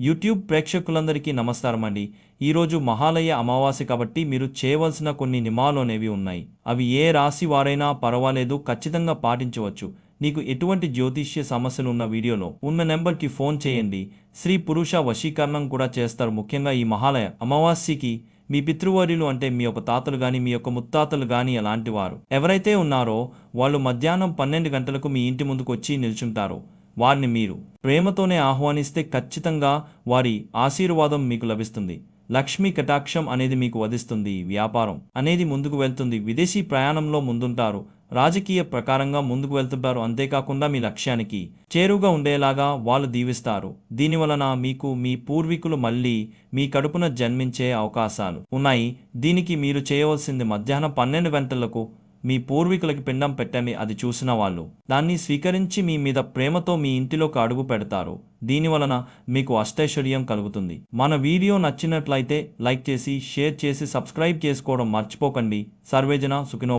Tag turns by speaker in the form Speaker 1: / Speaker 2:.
Speaker 1: YouTube ప్రేక్షకులందరికీ నమస్కారం అండి ఈరోజు మహాలయ అమావాస్య కాబట్టి మీరు చేయవలసిన కొన్ని నిమాలు అనేవి ఉన్నాయి. అవి ఏ రాశి వారైనా పర్వాలేదు ఖచ్చితంగా పాటించవచ్చు. నీకు ఎటువంటి జ్యోతిష్య సమస్యలు ఉన్న వీడియోలో ఉన్న నెంబర్కి ఫోన్ చేయండి. స్త్రీ పురుష వశీకరణం కూడా చేస్తారు ముఖ్యంగా ఈ మహాలయ అమావాస్యకి. మీ పితృవర్యులు అంటే మీ యొక్క తాతలు గాని మీ యొక్క ముత్తాతలు గాని అలాంటి వారు. ఎవరైతే ఉన్నారో వాళ్ళు మధ్యాహ్నం పన్నెండు గంటలకు మీ ఇంటి ముందుకు వచ్చి నిల్చుంటారు. వారిని మీరు ప్రేమతోనే ఆహ్వానిస్తే ఖచ్చితంగా వారి ఆశీర్వాదం మీకు లభిస్తుంది. లక్ష్మీ కటాక్షం అనేది మీకు వధిస్తుంది. వ్యాపారం అనేది ముందుకు వెళ్తుంది. విదేశీ ప్రయాణంలో ముందుంటారు. రాజకీయ ప్రకారంగా ముందుకు వెళ్తుంటారు. అంతేకాకుండా మీ లక్ష్యానికి చేరుగా ఉండేలాగా వాళ్ళు దీవిస్తారు. దీనివలన మీకు మీ పూర్వీకులు మళ్ళీ మీ కడుపున జన్మించే అవకాశాలు ఉన్నాయి. దీనికి మీరు చేయవలసింది మధ్యాహ్నం పన్నెండు గంటలకు మీ పూర్వీకులకి పిండం పెట్టండి అది చూసిన వాళ్ళు. దాన్ని స్వీకరించి మీ మీద ప్రేమతో మీ ఇంటిలోకి అడుగు పెడతారు. దీని వలన మీకు అష్టైశ్వర్యం కలుగుతుంది. మన వీడియో నచ్చినట్లయితే లైక్ చేసి షేర్ చేసి సబ్స్క్రైబ్ చేసుకోవడం మర్చిపోకండి. సర్వేజన సుఖినో